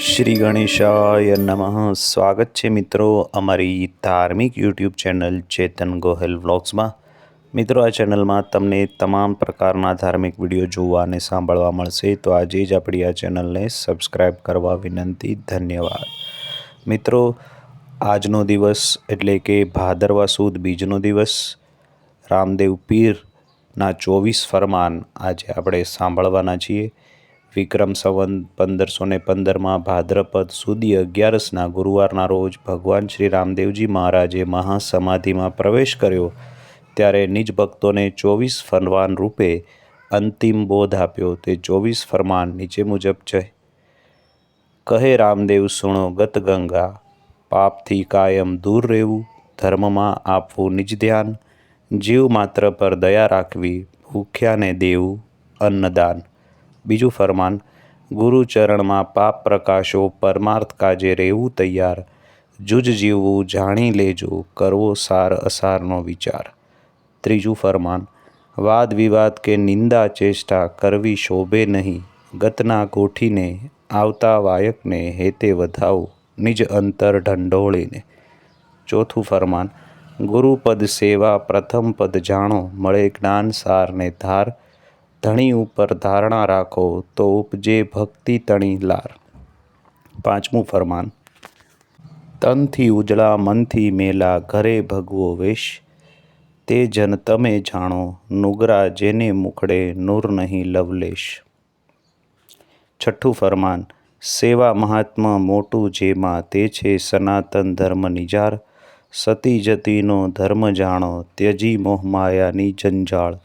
શ્રી ગણેશાય નમઃ. સ્વાગત છે મિત્રો અમારી ધાર્મિક યુટ્યુબ ચેનલ ચેતન ગોહેલ વ્લોગ્સમાં. મિત્રો, આ ચેનલમાં તમને તમામ પ્રકારના ધાર્મિક વીડિયો જોવા અને સાંભળવા મળશે, તો આજે જ આપણી આ ચેનલને સબસ્ક્રાઈબ કરવા વિનંતી, ધન્યવાદ. મિત્રો, આજનો દિવસ એટલે કે ભાદરવા સુદ બીજનો દિવસ. રામદેવ પીરના ચોવીસ ફરમાન આજે આપણે સાંભળવાના છીએ. વિક્રમ સંવંત પંદરસો ને પંદરમાં ભાદ્રપદ સુધી અગિયારસના ગુરુવારના રોજ ભગવાન શ્રી રામદેવજી મહારાજે મહાસમાધિમાં પ્રવેશ કર્યો. ત્યારે નિજ ભક્તોને ચોવીસ ફરમાન રૂપે અંતિમ બોધ આપ્યો. તે ચોવીસ ફરમાન નીચે મુજબ છે. કહે રામદેવ, સુણો ગત ગંગા, પાપથી કાયમ દૂર રહેવું, ધર્મમાં આપવું નિજ ધ્યાન જીવ માત્ર પર દયા રાખવી, ભૂખ્યાને દેવું, અન્નદાન. બીજું ફરમાન, ગુરુચરણમાં પાપ પ્રકાશો પરમાર્થ કાજે રહેવું તૈયાર. જુજ જીવવું, જાણી લેજો, કરવો સાર અસારનો વિચાર. ત્રીજું ફરમાન વાદ વિવાદ કે નિંદા ચેષ્ટા કરવી શોભે નહીં. ગતના ગોઠીને, આવતા વાયકને હેતે વધાવો, નિજ અંતર ઢંઢોળીને. ચોથું ફરમાન ગુરુપદ સેવા પ્રથમ પદ જાણો, મળે જ્ઞાન સારને ધાર. ધણી ઉપર ધારણા રાખો, તો ઉપજે ભક્તિ તણી લાર. પાંચમું ફરમાન. તનથી ઉજળા મનથી મેલા ઘરે ભગવો વેશ. તે જન તમે જાણો, નુગરા જેને મુખડે નૂર નહીં લવલેશ. છઠ્ઠું ફરમાન. સેવા મહાત્મા મોટું જેમાં તે છે સનાતન ધર્મ નિજાર. સતી જતીનો ધર્મ જાણો, ત્યજી મોહમાયાની જંજાળ.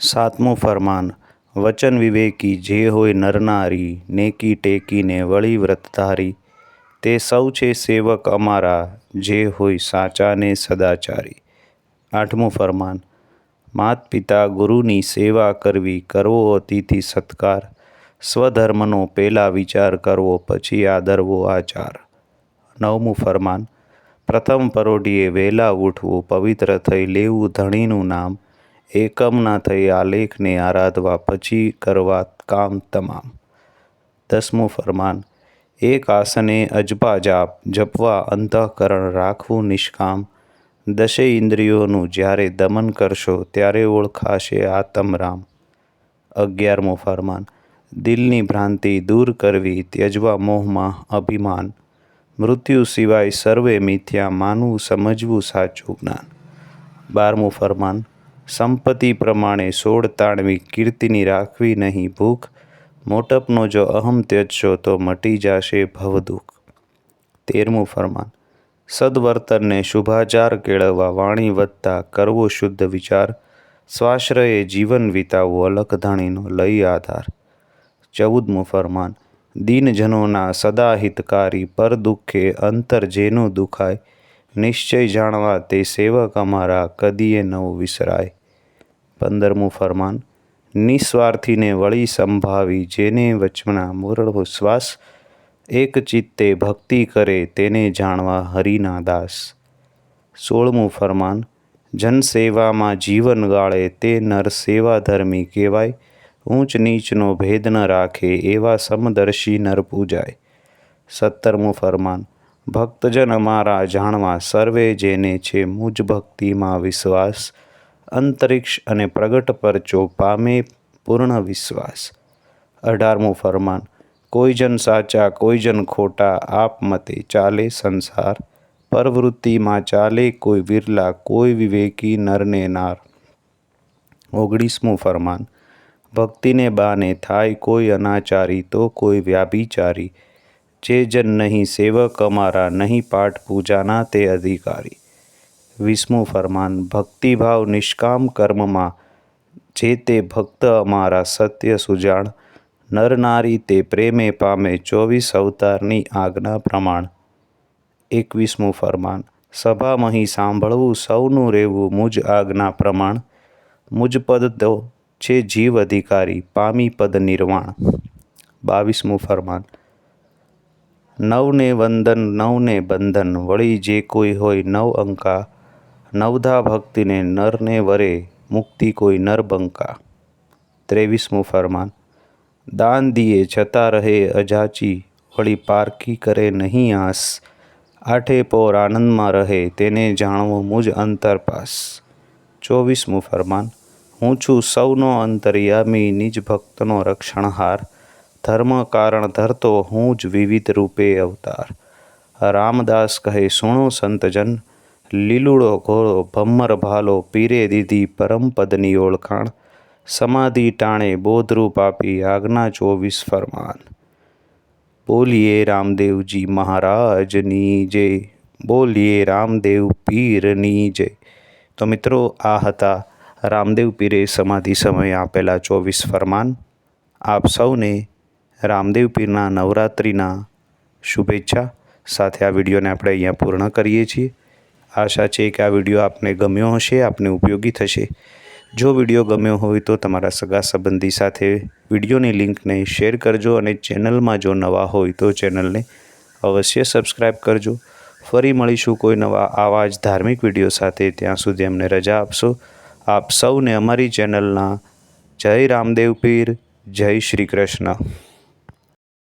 સાતમું ફરમાન, વચન વિવેકી જે હોય નરનારી, નેકી ટેકીને વળી વ્રતધારી તે સૌ છે સેવક અમારા, જે હોય સાચાને સદાચારી. આઠમું ફરમાન માત પિતા ગુરુની સેવા કરવી, કરવો અતિથિ સત્કાર. સ્વધર્મનો પહેલાં વિચાર કરવો, પછી આદરવો આચાર. નવમું ફરમાન પ્રથમ પરોઢીએ વહેલા ઉઠવું, પવિત્ર થઈ લેવું ધણીનું નામ, એકમ ના થઈ આલેખને આરાધવા, પછી કરવા કામ તમામ. દસમું ફરમાન, એક આસને અજપા જાપ, જપવા અંતઃકરણ રાખવું નિષ્કામ. દશે ઇન્દ્રિયોનું જ્યારે દમન કરશો, ત્યારે ઓળખાશે આતમરામ અગિયારમું ફરમાન, દિલની ભ્રાંતિ દૂર કરવી, ત્યજવા મોહમાં અભિમાન. મૃત્યુ સિવાય સર્વે મિથ્યા માનવું, સમજવું સાચું જ્ઞાન. બારમું ફરમાન, સંપત્તિ પ્રમાણે સોળ તાણવી કીર્તિની રાખવી નહીં ભૂખ, મોટપનો જો અહમ ત્યજશો તો મટી જશે ભવદુઃખ તેરમું ફરમાન, સદવર્તનને શુભાચાર કેળવવા વાણી વધતા કરવો શુદ્ધ વિચાર, સ્વાશ્રયે જીવન વિતાવવું અલખધાણીનો લઈ આધાર. ચૌદમું ફરમાન દીનજનોના સદા હિતકારી પર દુઃખે અંતર જેનું દુખાય, નિશ્ચય જાણવા તે સેવક અમારા કદીએ નવ વિસરાય. પંદરમું ફરમાન, નિસ્વાર્થીને વળી સંભાવી જેને વચમના મુરળો વિશ્વાસ, એક ચિત્તે ભક્તિ કરે તેને જાણવા હરિના દાસ. સોળમું ફરમાન, જનસેવામાં જીવન ગાળે તે નર સેવાધર્મી કહેવાય ઊંચ નીચનો ભેદ ન રાખે એવા સમદર્શી નર પૂજાય. સત્તરમું ફરમાન, ભક્તજન અમારા જાણવા સર્વે જેને છે મુજ ભક્તિમાં વિશ્વાસ, અંતરિક્ષ અને પ્રગટ પરચો પામે પૂર્ણ વિશ્વાસ. અઢારમું ફરમાન કોઈ જન સાચા કોઈ જન ખોટા, આપ મતે ચાલે સંસાર. પરવૃત્તિમાં ચાલે કોઈ વિરલા, કોઈ વિવેકી નરને નાર. ઓગણીસમું ફરમાન ભક્તિને બાને થાય કોઈ અનાચારી તો કોઈ વ્યાભિચારી. જે જન નહીં સેવક અમારા, નહીં પાઠ પૂજાના તે અધિકારી. વીસમું ફરમાન, ભક્તિભાવ નિષ્કામ કર્મમાં જે તે ભક્ત અમારા સત્ય સુજાણ, નર નારી તે પ્રેમે પામે ચોવીસ અવતારની આજ્ઞા પ્રમાણ. એકવીસમું ફરમાન સભામહી સાંભળવું, સૌનું રહેવું મુજ આજ્ઞા પ્રમાણ. મુજ પદ તો છે જીવ અધિકારી પામી પદ નિર્વાણ. બાવીસમું ફરમાન. નવને વંદન, નવને બંધન, વળી જે કોઈ હોય નવ અંકા, નવધા ભક્તિને નરને વરે, મુક્તિ કોઈ નરબંકા ત્રેવીસમું ફરમાન. દાન દિયે છતાં રહે અજાચી, વળી પારકી કરે નહીં આસ. આઠે પોર આનંદમાં રહે, તેને જાણવો મુજ અંતરપાસ ચોવીસમું ફરમાન. હું છું સૌનો અંતર્યામી, નિજ ભક્તનો રક્ષણહાર. ધર્મ કારણ ધરતો હું જ વિવિધ રૂપે અવતાર. રામદાસ કહે, સુણો સંતજન, લીલુડો ઘોડો ભમ્મર ભાલો પીરે દીધી પરમપદની ઓળખાણ. સમાધિ ટાણે બોધરૂપ આપી આજ્ઞા ચોવીસ ફરમાન બોલીએ રામદેવજી મહારાજની જય. બોલીએ રામદેવ પીરની જય. તો મિત્રો, આ હતા રામદેવ પીરે સમાધિ સમયે આપેલા ચોવીસ ફરમાન, આપ સૌને રામદેવ પીરના નવરાત્રિના શુભેચ્છા. સાથે આ વિડીયોને આપણે અહીંયા પૂર્ણ કરીએ છીએ. આશા છે કે આ વીડિયો આપને ગમ્યો હશે, આપને ઉપયોગી થશે. જો વીડિયો ગમ્યો હોય તો તમારા સગા સંબંધી સાથે વિડીયોની લિંકને શેર કરજો અને ચેનલમાં જો નવા હોય તો ચેનલને અવશ્ય સબસ્ક્રાઈબ કરજો. ફરી મળીશું કોઈ નવા આવા જ ધાર્મિક વીડિયો સાથે. ત્યાં સુધી અમને રજા આપશો. આપ સૌને અમારી ચેનલના જય રામદેવ પીર જય શ્રી કૃષ્ણ.